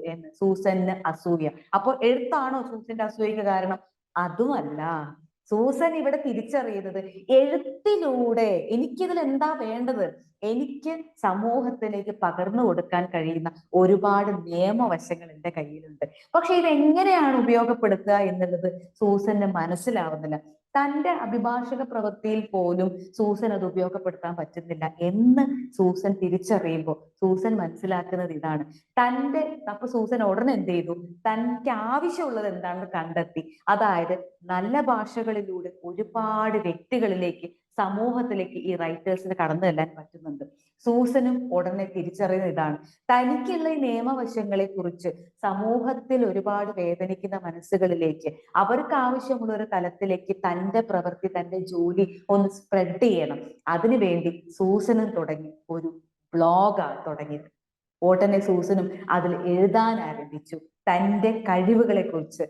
സൂസന് അസൂയ. അപ്പോൾ എഴുത്താണോ സൂസന്റെ അസൂയക്ക് കാരണം? അതുമല്ല. സൂസൻ ഇവിടെ തിരിച്ചറിയുന്നത് എഴുത്തിലൂടെ എനിക്കിതിൽ എന്താ വേണ്ടത്? എനിക്ക് സമൂഹത്തിലേക്ക് പകർന്നു കൊടുക്കാൻ കഴിയുന്ന ഒരുപാട് നിയമവശങ്ങൾ എന്റെ കയ്യിലുണ്ട്. പക്ഷെ ഇത് എങ്ങനെയാണ് ഉപയോഗപ്പെടുത്തുക എന്നുള്ളത് സൂസന് മനസ്സിലാവുന്നില്ല. തന്റെ അഭിഭാഷക പ്രവൃത്തിയിൽ പോലും സൂസൻ അത് ഉപയോഗപ്പെടുത്താൻ പറ്റുന്നില്ല എന്ന് സൂസൻ തിരിച്ചറിയുമ്പോൾ സൂസൻ മനസ്സിലാക്കുന്നത് ഇതാണ്. തന്റെ അപ്പൊ സൂസൻ ഉടനെ എന്ത് ചെയ്തു? തനിക്ക് ആവശ്യമുള്ളത് എന്താണെന്ന് കണ്ടെത്തി. അതായത് നല്ല ഭാഷകളിലൂടെ ഒരുപാട് വ്യക്തികളിലേക്ക് സമൂഹത്തിലേക്ക് ഈ റൈറ്റേഴ്സിന് കടന്നു ചെല്ലാൻ പറ്റുന്നുണ്ട്. സൂസനും ഉടനെ തിരിച്ചറിയുന്ന ഇതാണ്. തനിക്കുള്ള ഈ നിയമവശങ്ങളെ കുറിച്ച് സമൂഹത്തിൽ ഒരുപാട് വേദനിക്കുന്ന മനസ്സുകളിലേക്ക് അവർക്ക് ആവശ്യമുള്ള ഒരു തലത്തിലേക്ക് തന്റെ പ്രവൃത്തി തന്റെ ജോലി ഒന്ന് സ്പ്രെഡ് ചെയ്യണം. അതിനുവേണ്ടി സൂസനും തുടങ്ങി ഒരു ബ്ലോഗാണ് തുടങ്ങിയത്. ഉടനെ സൂസനും അതിൽ എഴുതാൻ ആരംഭിച്ചു. തന്റെ കഴിവുകളെ കുറിച്ച്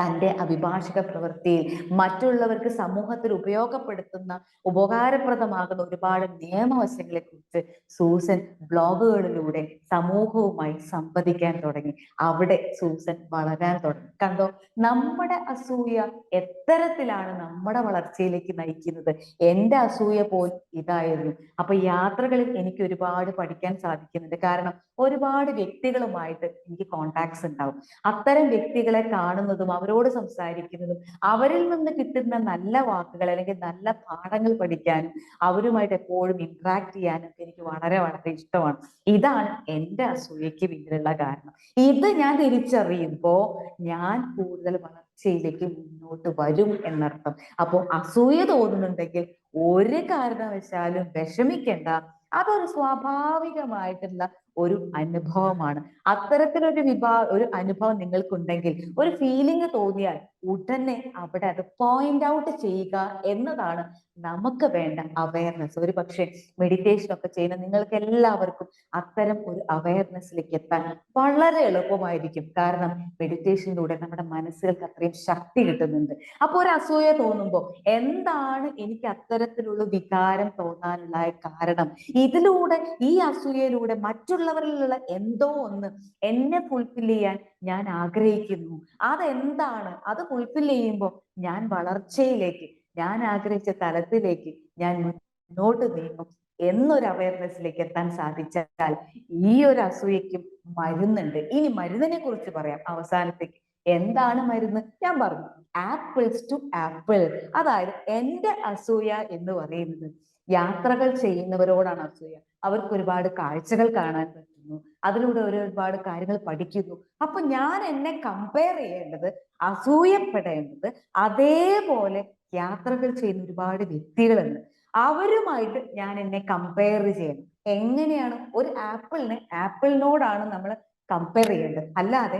തന്റെ അഭിഭാഷക പ്രവൃത്തിയിൽ മറ്റുള്ളവർക്ക് സമൂഹത്തിൽ ഉപയോഗപ്പെടുത്തുന്ന ഉപകാരപ്രദമാകുന്ന ഒരുപാട് നിയമവശങ്ങളെ കുറിച്ച് സൂസൻ ബ്ലോഗുകളിലൂടെ സമൂഹവുമായി സംവദിക്കാൻ തുടങ്ങി. അവിടെ സൂസൻ വളരാൻ തുടങ്ങി. കണ്ടോ? നമ്മുടെ അസൂയ എത്തരത്തിലാണ് നമ്മുടെ വളർച്ചയിലേക്ക് നയിക്കുന്നത്. എന്റെ അസൂയ പോലും ഇതായിരുന്നു. അപ്പൊ യാത്രകളിൽ എനിക്ക് ഒരുപാട് പഠിക്കാൻ സാധിക്കുന്നുണ്ട്. കാരണം ഒരുപാട് വ്യക്തികളുമായിട്ട് എനിക്ക് കോണ്ടാക്ട്സ് ഉണ്ടാവും. അത്തരം വ്യക്തികളെ കാണുന്നതും അവരോട് സംസാരിക്കുന്നതും അവരിൽ നിന്ന് കിട്ടുന്ന നല്ല വാക്കുകൾ അല്ലെങ്കിൽ നല്ല പാഠങ്ങൾ പഠിക്കാനും അവരുമായിട്ട് എപ്പോഴും ഇന്ററാക്ട് ചെയ്യാനും എനിക്ക് വളരെ വളരെ ഇഷ്ടമാണ്. ഇതാണ് എന്റെ അസൂയയ്ക്ക് പിന്നിലുള്ള കാരണം. ഇത് ഞാൻ തിരിച്ചറിയുമ്പോൾ ഞാൻ കൂടുതൽ വളർച്ചയിലേക്ക് മുന്നോട്ട് വരും എന്നർത്ഥം. അപ്പോൾ അസൂയ തോന്നുന്നുണ്ടെങ്കിൽ ഒരു കാരണവശാലും വിഷമിക്കേണ്ട. അതൊരു സ്വാഭാവികമായിട്ടുള്ള ഒരു അനുഭവമാണ്. അത്തരത്തിലൊരു വിഭാ ഒരു അനുഭവം നിങ്ങൾക്കുണ്ടെങ്കിൽ ഒരു ഫീലിംഗ് തോന്നിയാൽ ഉടനെ അവിടെ അത് പോയിന്റ് ഔട്ട് ചെയ്യുക എന്നതാണ് നമുക്ക് വേണ്ട അവയർനെസ് ഒരു പക്ഷേ മെഡിറ്റേഷൻ ഒക്കെ ചെയ്യുന്ന നിങ്ങൾക്ക് എല്ലാവർക്കും അത്തരം ഒരു അവയർനെസ്സിലേക്ക് എത്താൻ വളരെ എളുപ്പമായിരിക്കും. കാരണം മെഡിറ്റേഷനിലൂടെ നമ്മുടെ മനസ്സുകൾക്ക് അത്രയും ശക്തി കിട്ടുന്നുണ്ട്. അപ്പോൾ ഒരു അസൂയ തോന്നുമ്പോൾ എന്താണ് എനിക്ക് അത്തരത്തിലുള്ള വികാരം തോന്നാനുള്ള കാരണം? ഇതിലൂടെ ഈ അസൂയയിലൂടെ മറ്റുള്ളവരിലുള്ള എന്തോ ഒന്ന് എന്നെ ഫുൾഫിൽ ചെയ്യാൻ ഞാൻ ആഗ്രഹിക്കുന്നു. അതെന്താണ്? അത് ഫുൾഫിൽ ചെയ്യുമ്പോൾ ഞാൻ വളർച്ചയിലേക്ക് ഞാൻ ആഗ്രഹിച്ച തലത്തിലേക്ക് ഞാൻ മുന്നോട്ട് നീങ്ങും എന്നൊരു അവയർനെസ്സിലേക്ക് എത്താൻ സാധിച്ചാൽ ഈ ഒരു അസൂയക്കും മരുന്നുണ്ട്. ഇനി മരുന്നിനെ കുറിച്ച് പറയാം. അവസാനത്തേക്ക് എന്താണ് മരുന്ന്? ഞാൻ പറഞ്ഞു. ആപ്പിൾസ് ടു ആപ്പിൾ അതായത് എന്റെ അസൂയ എന്ന് പറയുന്നത് യാത്രകൾ ചെയ്യുന്നവരോടാണ് അസൂയ. അവർക്ക് ഒരുപാട് കാഴ്ചകൾ കാണാൻ പറ്റുന്നു. അതിലൂടെ ഒരു ഒരുപാട് കാര്യങ്ങൾ പഠിക്കുന്നു. അപ്പൊ ഞാൻ എന്നെ കമ്പയർ ചെയ്യേണ്ടത് അസൂയപ്പെടേണ്ടത് അതേപോലെ യാത്രകൾ ചെയ്യുന്ന ഒരുപാട് വ്യക്തികളുണ്ട്. അവരുമായിട്ട് ഞാൻ എന്നെ കമ്പയർ ചെയ്യണം. എങ്ങനെയാണ് ഒരു ആപ്പിളിനെ ആപ്പിളിനോടാണ് നമ്മൾ കമ്പയർ ചെയ്യേണ്ടത്. അല്ലാതെ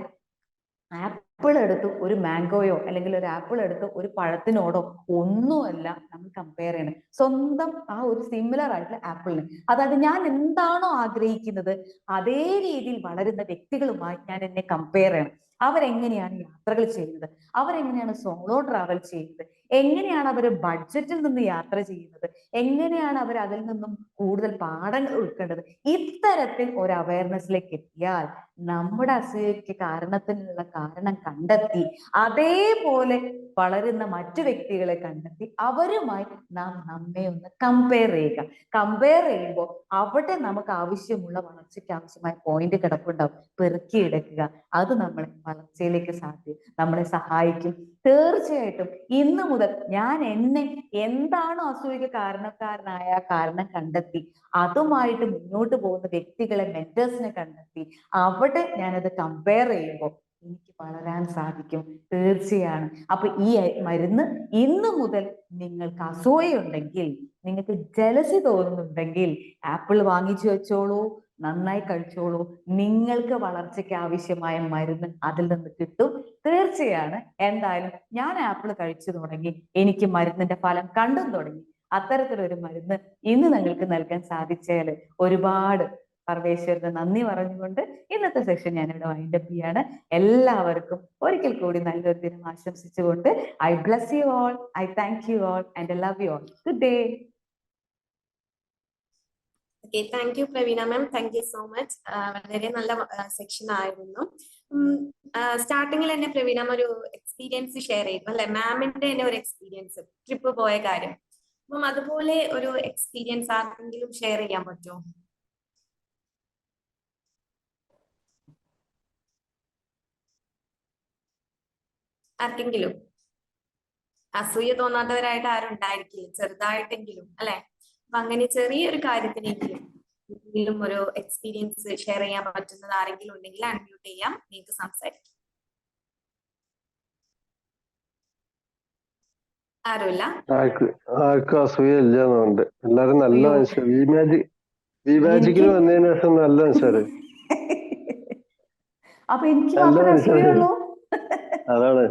ആപ്പിൾ എടുത്ത് ഒരു മാംഗോയോ അല്ലെങ്കിൽ ഒരു ആപ്പിൾ എടുത്ത് ഒരു പഴത്തിനോടോ ഒന്നുമല്ല നമ്മൾ കമ്പയർ ചെയ്യണം സ്വന്തം ആ ഒരു സിമിലർ ആയിട്ടുള്ള ആപ്പിളിന്. അതായത് ഞാൻ എന്താണോ ആഗ്രഹിക്കുന്നത് അതേ രീതിയിൽ വളരുന്ന വ്യക്തികളുമായി ഞാൻ എന്നെ കമ്പയർ ചെയ്യണം. അവരെങ്ങനെയാണ് യാത്രകൾ ചെയ്യുന്നത്? അവരെങ്ങനെയാണ് സോളോ ട്രാവൽ ചെയ്യുന്നത്? എങ്ങനെയാണ് അവർ ബഡ്ജറ്റിൽ നിന്ന് യാത്ര ചെയ്യുന്നത്? എങ്ങനെയാണ് അവർ അതിൽ നിന്നും കൂടുതൽ പാഠങ്ങൾ ഉൾക്കേണ്ടത്? ഇത്തരത്തിൽ ഒരു അവയർനെസ്സിലേക്ക് എത്തിയാൽ നമ്മുടെ അസൂയയ്ക്ക് കാരണത്തിനുള്ള കാരണം കണ്ടെത്തി അതേപോലെ വളരുന്ന മറ്റു വ്യക്തികളെ കണ്ടെത്തി അവരുമായി നാം നമ്മെ ഒന്ന് കമ്പയർ ചെയ്യുക. കമ്പയർ ചെയ്യുമ്പോൾ അവിടെ നമുക്ക് ആവശ്യമുള്ള വളർച്ചയ്ക്ക് ആവശ്യമായ പോയിന്റ് കിടപ്പുണ്ടാവും പെറുക്കിയെടുക്കുക അത് നമ്മളെ വളർച്ചയിലേക്ക് സാധ്യം നമ്മളെ സഹായിക്കും. തീർച്ചയായിട്ടും ഇന്ന് മുതൽ ഞാൻ എന്നെ എന്താണോ അസൂയക്ക് കാരണക്കാരനായ കാരണം കണ്ടെത്തി അതുമായിട്ട് മുന്നോട്ട് പോകുന്ന വ്യക്തികളെ മെന്റേഴ്സിനെ കണ്ടെത്തി അവിടെ ഞാനത് കമ്പയർ ചെയ്യുമ്പോൾ എനിക്ക് വളരാൻ സാധിക്കും. തീർച്ചയാണ്. അപ്പൊ ഈ മരുന്ന് ഇന്ന് മുതൽ നിങ്ങൾക്ക് അസൂയുണ്ടെങ്കിൽ നിങ്ങൾക്ക് ജലസി തോന്നുന്നുണ്ടെങ്കിൽ ആപ്പിൾ വാങ്ങിച്ചു വെച്ചോളൂ നന്നായി കഴിച്ചോളൂ. നിങ്ങൾക്ക് വളർച്ചയ്ക്ക് ആവശ്യമായ മരുന്ന് അതിൽ നിന്ന് കിട്ടും. തീർച്ചയാണ്. എന്തായാലും ഞാൻ ആപ്പിൾ കഴിച്ചു തുടങ്ങി. എനിക്ക് മരുന്നിന്റെ ഫലം കണ്ടും തുടങ്ങി. അത്തരത്തിലൊരു മരുന്ന് ഇന്ന് നിങ്ങൾക്ക് നൽകാൻ സാധിച്ചാൽ ഒരുപാട് പർവേശ്വരന് നന്ദി പറഞ്ഞുകൊണ്ട് ഇന്നത്തെ സെഷൻ ഞാൻ ഇവിടെ വൈൻഡപ്പ് ചെയ്യാണ്. എല്ലാവർക്കും ഒരിക്കൽ കൂടി നല്ലൊരു ദിനം ആശംസിച്ചുകൊണ്ട് I bless you all I thank you all and love you all good day okay thank you Praveena ma'am thank you so much വളരെ നല്ല സെക്ഷൻ ആയിരുന്നു. സ്റ്റാർട്ടിങ്ങിൽ തന്നെ പ്രവീണ ഒരു എക്സ്പീരിയൻസ് ഷെയർ ചെയ്തു അല്ലെ? മാമിന്റെ തന്നെ ഒരു എക്സ്പീരിയൻസ് ട്രിപ്പ് പോയ കാര്യം. അപ്പം അതുപോലെ ഒരു എക്സ്പീരിയൻസ് ആർക്കെങ്കിലും ഷെയർ ചെയ്യാൻ പറ്റുമോ ആർക്കെങ്കിലും? അസൂയ തോന്നാത്തവരായിട്ട് ആരും ഉണ്ടായിരിക്കില്ല ചെറുതായിട്ടെങ്കിലും അല്ലെ? അപ്പൊ അങ്ങനെ ചെറിയൊരു കാര്യത്തിനെങ്കിലും എന്തെങ്കിലും ഒരു എക്സ്പീരിയൻസ് ഷെയർ ചെയ്യാൻ പറ്റുന്നത് ആരെങ്കിലും ഉണ്ടെങ്കിൽ അൺമ്യൂട്ട് ചെയ്യാം. നിങ്ങൾക്ക് സംസാരിക്കാം. ആരുമില്ല? ആർക്ക് എല്ലാരും നല്ല മനുഷ്യർ. മാജിക് വന്നതിന് ശേഷം നല്ല മനുഷ്യര്. അപ്പൊ എനിക്ക്. അതാണ്.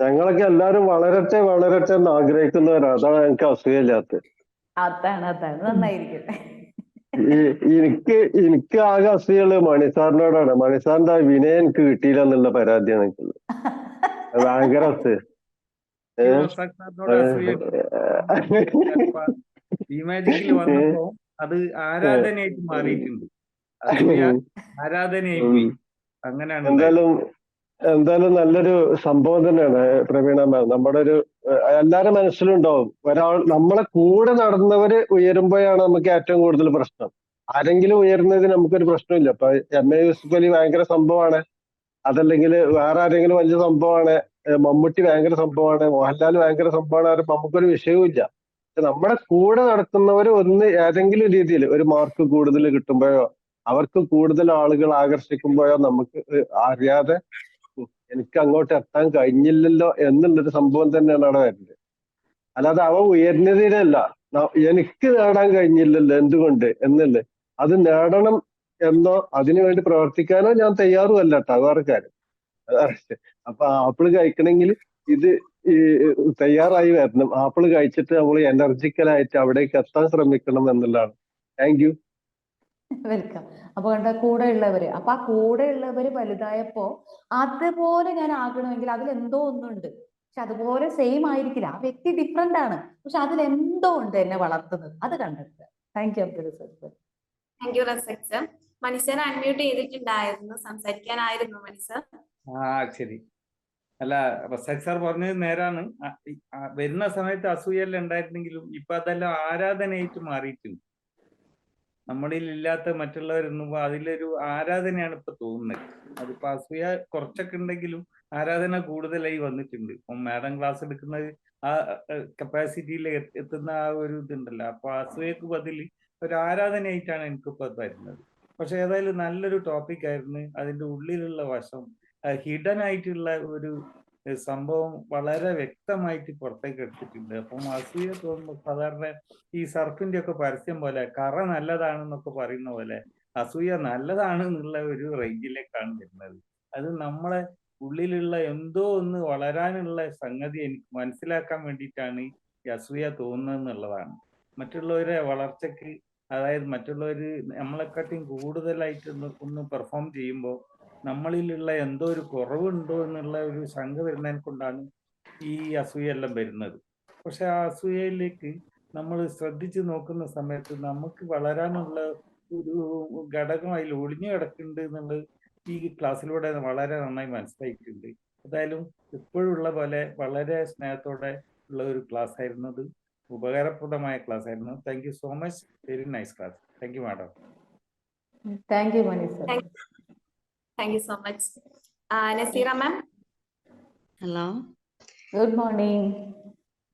ഞങ്ങളൊക്കെ എല്ലാരും വളരട്ടെ വളരട്ടെ എന്ന് ആഗ്രഹിക്കുന്നവരാണ് അതാണ് ഞങ്ങൾക്ക് അസൂയ ഇല്ലാത്തത് അതാണ് അതാണ്. നന്നായിരിക്കും. എനിക്ക് എനിക്ക് ആകെ അസൂയുള്ളത് മണിസാറിനോടാണ് മണിസാറിന്റെ വിനയം എനിക്ക് കിട്ടിയില്ല എന്നുള്ള പരാതിയാണ് എനിക്കുള്ളത്. അത് ഭയങ്കര അസൂയ. ഏ? ഈ മാജിക്കിൽ വന്നപ്പോ അത് ആരാധനയായിട്ട് മാറിയിട്ടുണ്ട്. ആരാധനയായി അങ്ങനെയാണ് എന്തായാലും എന്തായാലും നല്ലൊരു സംഭവം തന്നെയാണ് പ്രവീണ മാം. നമ്മുടെ ഒരു എല്ലാരും എല്ലാവരുടെ മനസ്സിലും ഒരാൾ നമ്മളെ കൂടെ നടന്നവര് ഉയരുമ്പോഴാണ് നമുക്ക് ഏറ്റവും കൂടുതൽ പ്രശ്നം. ആരെങ്കിലും ഉയരുന്നതിന് നമുക്കൊരു പ്രശ്നമില്ല. ഇപ്പൊ എം എ യൂസുഫ് അലി ഭയങ്കര സംഭവമാണ്. അതല്ലെങ്കിൽ വേറെ ആരെങ്കിലും വലിയ സംഭവമാണ്. മമ്മൂട്ടി ഭയങ്കര സംഭവമാണ്. മോഹൻലാൽ ഭയങ്കര സംഭവമാണ്. നമുക്കൊരു വിഷയവും ഇല്ല നമ്മുടെ കൂടെ നടക്കുന്നവർ ഒന്ന് ഏതെങ്കിലും രീതിയിൽ ഒരു മാർക്ക് കൂടുതൽ കിട്ടുമ്പോഴോ അവർക്ക് കൂടുതൽ ആളുകൾ ആകർഷിക്കുമ്പോഴോ നമുക്ക് അറിയാതെ എനിക്ക് അങ്ങോട്ട് എത്താൻ കഴിഞ്ഞില്ലല്ലോ എന്നുള്ളൊരു സംഭവം തന്നെയാണ് അവിടെ വരുന്നത്. അല്ലാതെ അവ ഉയർന്നതിനല്ല. എനിക്ക് നേടാൻ കഴിഞ്ഞില്ലല്ലോ എന്തുകൊണ്ട് എന്നല്ലേ അത് നേടണം എന്നോ അതിനുവേണ്ടി പ്രവർത്തിക്കാനോ ഞാൻ തയ്യാറുമല്ല കേട്ടോ വേറെ കാര്യം. അതാണ് അപ്പൊ ആപ്പിൾ കഴിക്കണമെങ്കിൽ ഇത് തയ്യാറായി വരണം. ആപ്പിൾ കഴിച്ചിട്ട് നമ്മൾ എനർജിക്കലായിട്ട് അവിടേക്ക് എത്താൻ ശ്രമിക്കണം എന്നുള്ളതാണ്. Thank you welcome. അപ്പൊ കണ്ട കൂടെ ഉള്ളവര് അപ്പൊ ആ കൂടെ ഉള്ളവര് വലുതായപ്പോ അതുപോലെ ഞാൻ ആകണമെങ്കിൽ അതിൽ എന്തോ ഒന്നുണ്ട്. പക്ഷെ അതുപോലെ സെയിം ആയിരിക്കില്ല. ആ വ്യക്തി ഡിഫറെന്റ് ആണ്. പക്ഷെ അതിൽ എന്തോ ഉണ്ട് എന്നെ വളർത്തുന്നത്. അത് കണ്ടെത്തുക thank you Abdul sir thank you Razak sir മനുഷ്യർ അൺമ്യൂട്ട് ചെയ്തിട്ടുണ്ടായിരുന്നു. സംസാരിക്കാനായിരുന്നു മനുഷ്യർ ആ ശരി. അല്ല റസാഖ് സാർ പറഞ്ഞത് നേരാണ്. വരുന്ന സമയത്ത് അസൂയെല്ലാം ഉണ്ടായിരുന്നെങ്കിലും ഇപ്പൊ അതെല്ലാം ആരാധനയായിട്ട് മാറിയിട്ടുണ്ട്. നമ്മളിൽ ഇല്ലാത്ത മറ്റുള്ളവരൊന്നും അതിലൊരു ആരാധനയാണ് ഇപ്പൊ തോന്നുന്നത്. അതിപ്പോ അസൂയ കുറച്ചൊക്കെ ഉണ്ടെങ്കിലും ആരാധന കൂടുതലായി വന്നിട്ടുണ്ട്. ഇപ്പം മാഡം ക്ലാസ് എടുക്കുന്നത് ആ കപ്പാസിറ്റിയിൽ എത്തുന്ന ആ ഒരു ഇതുണ്ടല്ലോ. അപ്പൊ അസൂയക്ക് ബതിൽ ഒരു ആരാധനയായിട്ടാണ് എനിക്കിപ്പോ വരുന്നത്. പക്ഷെ ഏതായാലും നല്ലൊരു ടോപ്പിക് ആയിരുന്നു. അതിന്റെ ഉള്ളിലുള്ള വശം ഹിഡൻ ആയിട്ടുള്ള ഒരു സംഭവം വളരെ വ്യക്തമായിട്ട് പുറത്തേക്ക് എടുത്തിട്ടുണ്ട്. അപ്പം അസൂയ തോന്നുമ്പോൾ സാധാരണ ഈ സർഫിന്റെ ഒക്കെ പരസ്യം പോലെ കറ നല്ലതാണെന്നൊക്കെ പറയുന്ന പോലെ അസൂയ നല്ലതാണ് എന്നുള്ള ഒരു റേഞ്ചിലേക്കാണ് വരുന്നത്. അത് നമ്മളെ ഉള്ളിലുള്ള എന്തോ ഒന്ന് വളരാനുള്ള സംഗതി എനിക്ക് മനസ്സിലാക്കാൻ വേണ്ടിയിട്ടാണ് ഈ അസൂയ തോന്നുന്നത് എന്നുള്ളതാണ്. മറ്റുള്ളവരെ വളർച്ചയ്ക്ക് അതായത് മറ്റുള്ളവര് നമ്മളെക്കാട്ടിയും കൂടുതലായിട്ട് ഒന്ന് പെർഫോം ചെയ്യുമ്പോൾ നമ്മളിലുള്ള എന്തോ ഒരു കുറവുണ്ടോ എന്നുള്ള ഒരു ശങ്ക വരുന്നതിനെ കൊണ്ടാണ് ഈ അസൂയെല്ലാം വരുന്നത്. പക്ഷെ ആ അസൂയയിലേക്ക് നമ്മൾ ശ്രദ്ധിച്ചു നോക്കുന്ന സമയത്ത് നമുക്ക് വളരാനുള്ള ഒരു ഘടകം അതിൽ ഒളിഞ്ഞു കിടക്കുന്നുണ്ട് എന്നുള്ളത് ഈ ക്ലാസ്സിലൂടെ വളരെ നന്നായി മനസ്സിലായിട്ടുണ്ട്. എന്തായാലും എപ്പോഴുള്ള പോലെ വളരെ സ്നേഹത്തോടെ ഉള്ള ഒരു ക്ലാസ് ആയിരുന്നു അത്. ഉപകാരപ്രദമായ ക്ലാസ് ആയിരുന്നു thank you so much very nice class thank you madam thank you Manish thank you so much Naseera ma'am hello good morning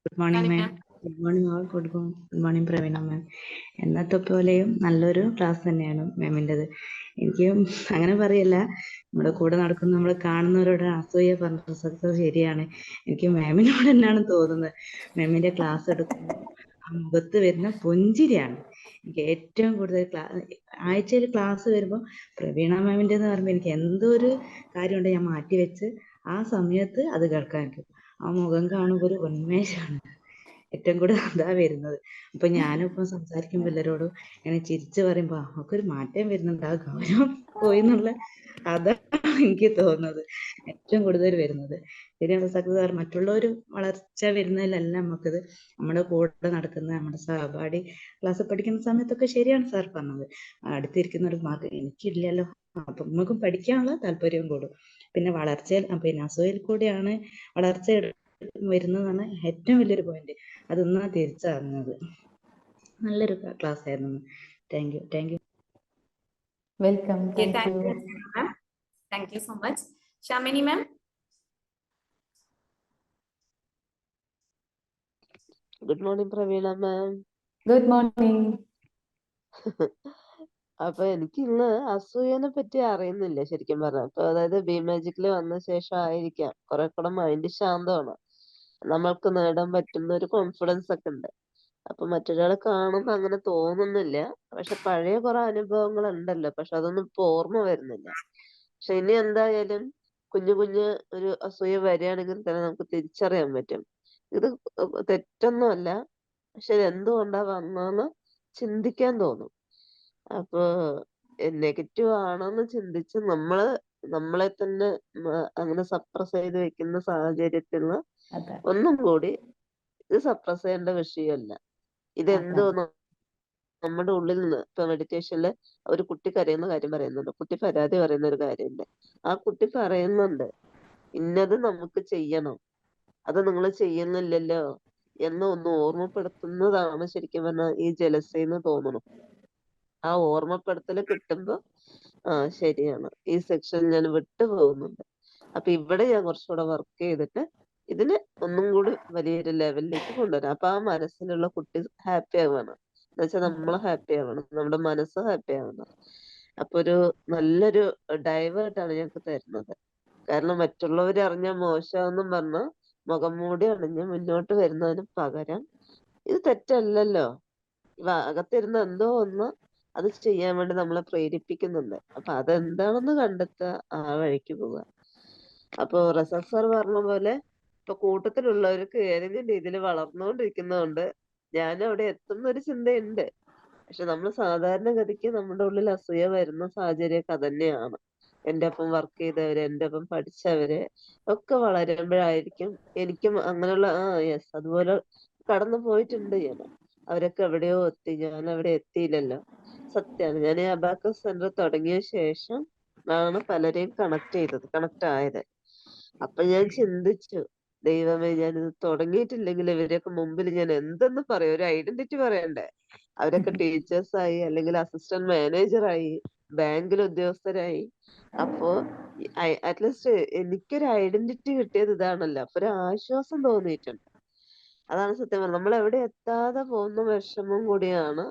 good morning ma'am good morning all good good morning Praveena ma'am എന്നത്തെ പോലെയും നല്ലൊരു ക്ലാസ് തന്നെയാണ് മാമിന്റെത് എനിക്ക് അങ്ങനെ പറയല്ല. നമ്മുടെ കൂടെ നടക്കുന്ന നമ്മൾ കാണുന്നവരോട് അസൂയ പറഞ്ഞ സത്യം ശരിയാണ്. എനിക്ക് മാമിനോട് തന്നെയാണ് തോന്നുന്നത്. മാമിന്റെ ക്ലാസ് എടുക്കുമ്പോൾ മുഖത്ത് വരുന്ന പുഞ്ചിരിയാണ്. എനിക്ക് ഏറ്റവും കൂടുതൽ ക്ലാ ആഴ്ചയിൽ ക്ലാസ് വരുമ്പോൾ പ്രവീണ മാമിന്റെ എന്ന് പറയുമ്പോൾ എനിക്ക് എന്തൊരു കാര്യമുണ്ട് ഞാൻ മാറ്റി വെച്ച് ആ സമയത്ത് അത് കേൾക്കാൻ ആ മുഖം കാണുമ്പോൾ ഒരു ഉന്മേഷമാണ്. ഏറ്റവും കൂടുതൽ അതാ വരുന്നത്. അപ്പൊ ഞാനും ഇപ്പൊ സംസാരിക്കുമ്പോ എല്ലാരോടും ഇങ്ങനെ ചിരിച്ചു പറയുമ്പോ അവക്കൊരു മാറ്റം വരുന്നുണ്ട്. ആ ഗൗരവം പോയി എന്നുള്ള അതാണ് എനിക്ക് തോന്നുന്നത്. ഏറ്റവും കൂടുതൽ വരുന്നത്. ശരിയാണ് സാർ മറ്റുള്ളവർ വളർച്ച വരുന്നതിലല്ല നമുക്കത് നമ്മുടെ കൂടെ നടക്കുന്ന നമ്മുടെ സഹപാഠി ക്ലാസ് പഠിക്കുന്ന സമയത്തൊക്കെ ശരിയാണ് സാർ പറഞ്ഞത്. അടുത്തിരിക്കുന്ന ഒരു മാർക്ക് എനിക്കില്ലല്ലോ. അപ്പൊ നമുക്കും പഠിക്കാനുള്ള താല്പര്യവും കൂടും. പിന്നെ വളർച്ചയിൽ പിന്നെ അസൂയയിൽ കൂടിയാണ് വളർച്ച വരുന്നതാണ് ഏറ്റവും വലിയൊരു പോയിന്റ് അതൊന്നാ തിരിച്ചറിഞ്ഞത്. നല്ലൊരു ക്ലാസ് ആയിരുന്നു thank you thank you welcome thank you so much Shamini ma'am good morning Praveena ma'am good morning അപ്പൊ എനിക്ക് ഇന്ന് അസൂയനെ പറ്റി അറിയുന്നില്ല ശരിക്കും പറഞ്ഞാൽ അപ്പൊ അതായത് ബി മാജിക്കിൽ വന്ന ശേഷം ആയിരിക്കാം. കുറെ കൂടെ മൈൻഡ് ശാന്തമാണ്. നമ്മൾക്ക് നേടാൻ പറ്റുന്ന ഒരു കോൺഫിഡൻസ് ഒക്കെ ഉണ്ട്. അപ്പൊ മറ്റൊരാളെ കാണുമ്പോ അങ്ങനെ തോന്നുന്നില്ല. പക്ഷെ പഴയ കുറെ അനുഭവങ്ങൾ ഉണ്ടല്ലോ. പക്ഷെ അതൊന്നും ഇപ്പൊ ഓർമ്മ വരുന്നില്ല. പക്ഷെ ഇനി എന്തായാലും കുഞ്ഞു കുഞ്ഞു ഒരു അസൂയ വരികയാണെങ്കിൽ തന്നെ നമുക്ക് തിരിച്ചറിയാൻ പറ്റും. ഇത് തെറ്റൊന്നുമല്ല. പക്ഷെ ഇത് എന്തുകൊണ്ടാ വന്നതെന്ന് ചിന്തിക്കാൻ തോന്നും. അപ്പൊ നെഗറ്റീവ് ആണെന്ന് ചിന്തിച്ച് നമ്മൾ നമ്മളെ തന്നെ അങ്ങനെ സപ്രസ് ചെയ്ത് വെക്കുന്ന സാഹചര്യത്തിൽ ഒന്നും കൂടി ഇത് സപ്രസ് ചെയ്യേണ്ട വിഷയമല്ല. ഇതെന്തോ നമ്മുടെ ഉള്ളിൽ നിന്ന് ഇപ്പൊ മെഡിറ്റേഷനിൽ ഒരു കുട്ടി കരയുന്ന കാര്യം പറയുന്നുണ്ട്. കുട്ടി പരാതി പറയുന്ന ഒരു കാര്യമുണ്ട്. ആ കുട്ടി പറയുന്നുണ്ട് ഇന്നത് നമുക്ക് ചെയ്യണം. അത് നിങ്ങൾ ചെയ്യുന്നില്ലല്ലോ എന്ന് ഒന്ന് ഓർമ്മപ്പെടുത്തുന്നതാണ് ശരിക്കും പറഞ്ഞാൽ ഈ ജലസ എന്ന് തോന്നുന്നു ആ ഓർമ്മപ്പെടുത്തൽ കിട്ടുമ്പോ ആ ശരിയാണ്. ഈ സെക്ഷൻ ഞാൻ വിട്ടു പോകുന്നുണ്ട് അപ്പൊ ഇവിടെ ഞാൻ കുറച്ചുകൂടെ വർക്ക് ചെയ്തിട്ട് ഇതിനെ ഒന്നും കൂടി വലിയൊരു ലെവലിലേക്ക് കൊണ്ടുവരാം. അപ്പൊ ആ മനസ്സിലുള്ള കുട്ടി ഹാപ്പി ആവുകയാണ് എന്നുവെച്ചാൽ നമ്മൾ ഹാപ്പി ആവണം. നമ്മുടെ മനസ്സ് ഹാപ്പി ആവണം. അപ്പൊ ഒരു നല്ലൊരു ഡൈവേർട്ടാണ് ഞങ്ങൾക്ക് തരുന്നത്. കാരണം മറ്റുള്ളവർ അറിഞ്ഞ മോശമെന്നും പറഞ്ഞ മുഖം മൂടി അണിഞ്ഞ് മുന്നോട്ട് വരുന്നതിന് പകരം ഇത് തെറ്റല്ലല്ലോ. ഇവ അകത്തിരുന്ന് എന്തോ ഒന്ന് അത് ചെയ്യാൻ വേണ്ടി നമ്മളെ പ്രേരിപ്പിക്കുന്നുണ്ട്. അപ്പൊ അതെന്താണെന്ന് കണ്ടെത്തുക ആ വഴിക്ക് പോവുക. അപ്പോ റസാഖ് സാർ പറഞ്ഞ പോലെ ഇപ്പൊ കൂട്ടത്തിലുള്ളവർക്ക് ഏതെങ്കിലും രീതിയിൽ വളർന്നുകൊണ്ടിരിക്കുന്നതുകൊണ്ട് ഞാൻ അവിടെ എത്തുന്ന ഒരു ചിന്തയുണ്ട്. പക്ഷെ നമ്മൾ സാധാരണഗതിക്ക് നമ്മുടെ ഉള്ളിൽ അസൂയ വരുന്ന സാഹചര്യമൊക്കെ തന്നെയാണ് എന്റെ ഒപ്പം വർക്ക് ചെയ്തവര് എന്റെ ഒപ്പം പഠിച്ചവര് ഒക്കെ വളരുമ്പോഴായിരിക്കും എനിക്കും അങ്ങനെയുള്ള ആ യെസ് അതുപോലെ കടന്നു പോയിട്ടുണ്ട് ഞാൻ. അവരൊക്കെ എവിടെയോ എത്തി ഞാൻ അവിടെ എത്തിയില്ലല്ലോ. സത്യമാണ് ഞാൻ ഈ അബാക്കസ് സെന്റർ തുടങ്ങിയ ശേഷം ആണ് പലരെയും കണക്ട് ചെയ്തത് കണക്ട് ആയത്. അപ്പൊ ഞാൻ ചിന്തിച്ചു ദൈവമേ ഞാൻ ഇത് തുടങ്ങിയിട്ടില്ലെങ്കിൽ ഇവരെയൊക്കെ മുമ്പിൽ ഞാൻ എന്തെന്ന് പറയും? ഒരു ഐഡന്റിറ്റി പറയണ്ടേ? അവരൊക്കെ ടീച്ചേഴ്സ് ആയി അല്ലെങ്കിൽ അസിസ്റ്റന്റ് മാനേജർ ആയി ബാങ്കിൽ ഉദ്യോഗസ്ഥരായി. അപ്പോ അറ്റ്ലീസ്റ്റ് എനിക്കൊരു ഐഡന്റിറ്റി കിട്ടിയത് ഇതാണല്ലോ. അപ്പൊ ഒരു ആശ്വാസം തോന്നിയിട്ടുണ്ട്. അതാണ് സത്യം പറഞ്ഞത്. നമ്മൾ എവിടെ എത്താതെ പോകുന്ന വിഷമം കൂടിയാണ്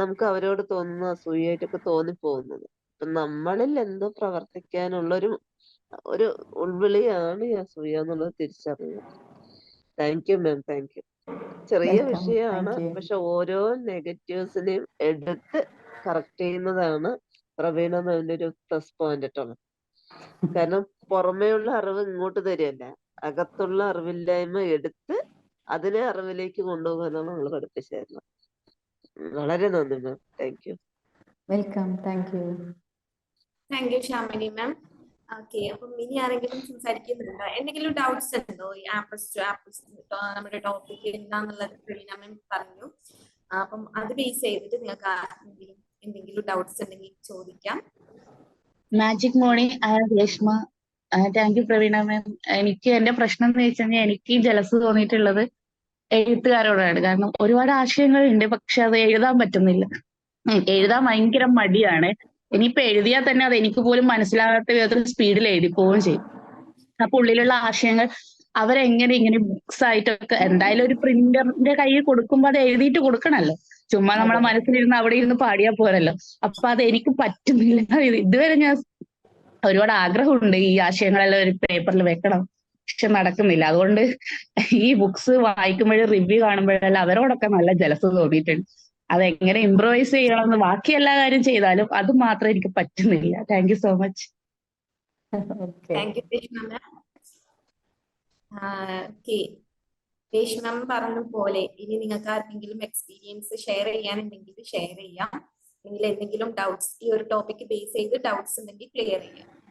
നമുക്ക് അവരോട് തോന്നുന്ന അസൂയായിട്ടൊക്കെ തോന്നിപ്പോകുന്നത്. അപ്പൊ നമ്മളിൽ എന്തോ പ്രവർത്തിക്കാനുള്ള ഒരു ഉൾവിളിയാണ് ഈ അസൂയ എന്നുള്ളത് തിരിച്ചറിയുക thank you ma'am thank you ചെറിയ വിഷയമാണ്. പക്ഷെ ഓരോ നെഗറ്റീവ്സിനെയും എടുത്ത് കറക്റ്റ് ചെയ്യുന്നതാണ് പ്രവീണ മാമിന്റെ ഒരു പ്ലസ് പോയിന്റ് കേട്ടോ കാരണം പുറമേയുള്ള അറിവ് ഇങ്ങോട്ട് തരികയല്ല. അകത്തുള്ള അറിവില്ലായ്മ എടുത്ത് അതിനെ അറിവിലേക്ക് കൊണ്ടുപോകാനാണ് നമ്മൾ പഠിപ്പിച്ചായിരുന്നു വളരെ നന്ദി ma'am thank you welcome thank you thank you Shyamini ma'am okay അപ്പം ഇനി ആരെങ്കിലും സംസാരിക്കുന്നുണ്ടോ? എന്തെങ്കിലും ഡൗട്ട്സ് ഉണ്ടോ? ഈ ആപ്പിൾസ് ടു ആപ്പിൾസ് നമ്മുടെ ടോപ്പിക് എന്താന്നുള്ളത് പ്രവീണ പറഞ്ഞു. അപ്പം അത് ബേസ് ചെയ്തിട്ട് നിങ്ങൾക്ക് ആർക്കെങ്കിലും എന്തെങ്കിലും ഡൗട്ട്സ് ഉണ്ടെങ്കിൽ ചോദിക്കാം. Magic morning Reshma thank you Praveena ma'am എനിക്ക് എന്റെ പ്രശ്നം എന്ന് വെച്ചാൽ എനിക്ക് ജലസ് തോന്നിയിട്ടുള്ളത് എഴുത്തുകാരോടാണ്. കാരണം ഒരുപാട് ആശയങ്ങൾ ഉണ്ട് പക്ഷെ അത് എഴുതാൻ പറ്റുന്നില്ല. എഴുതാൻ ഭയങ്കര മടിയാണ്. ഇനിയിപ്പോ എഴുതിയാൽ തന്നെ അത് എനിക്ക് പോലും മനസ്സിലാകാത്ത വിധത്തിൽ സ്പീഡിൽ എഴുതി പോവുകയും ചെയ്യും. അപ്പൊ ഉള്ളിലുള്ള ആശയങ്ങൾ അവരെങ്ങനെ ഇങ്ങനെ ബുക്സ് ആയിട്ടൊക്കെ എന്തായാലും ഒരു പ്രിന്ററിന്റെ കയ്യിൽ കൊടുക്കുമ്പോൾ അത് എഴുതിയിട്ട് കൊടുക്കണല്ലോ. ചുമ്മാ നമ്മളെ മനസ്സിലിരുന്ന് അവിടെ ഇരുന്ന് പാടിയാ പോരല്ലോ. അപ്പൊ അത് എനിക്ക് പറ്റുന്നില്ല. ഇതുവരെ ഞാൻ ഒരുപാട് ആഗ്രഹമുണ്ട് ഈ ആശയങ്ങളെല്ലാം ഒരു പേപ്പറിൽ വെക്കണം. പക്ഷെ നടക്കുന്നില്ല. അതുകൊണ്ട് ഈ ബുക്സ് വായിക്കുമ്പോഴും റിവ്യൂ കാണുമ്പോഴെല്ലാം അവരോടൊക്കെ നല്ല ജലസ് തോന്നിയിട്ടുണ്ട്. അതെങ്ങനെ ഇംപ്രവൈസ് ചെയ്യണമെന്ന് ബാക്കി എല്ലാ കാര്യം ചെയ്താലും അത് മാത്രം എനിക്ക് പറ്റുന്നില്ല. Thank you so much Reshma പറഞ്ഞ പോലെ ഇനി നിങ്ങൾക്ക് ആർക്കെങ്കിലും എക്സ്പീരിയൻസ് ഷെയർ ചെയ്യാനുണ്ടെങ്കിൽ ഷെയർ ചെയ്യാം. അല്ലെങ്കിൽ എന്തെങ്കിലും ഡൗട്ട്സ് ഈ ഒരു ടോപ്പിക് ബേസ് ചെയ്ത് ഡൗട്ട്സ് ഉണ്ടെങ്കിൽ ക്ലിയർ ചെയ്യാം.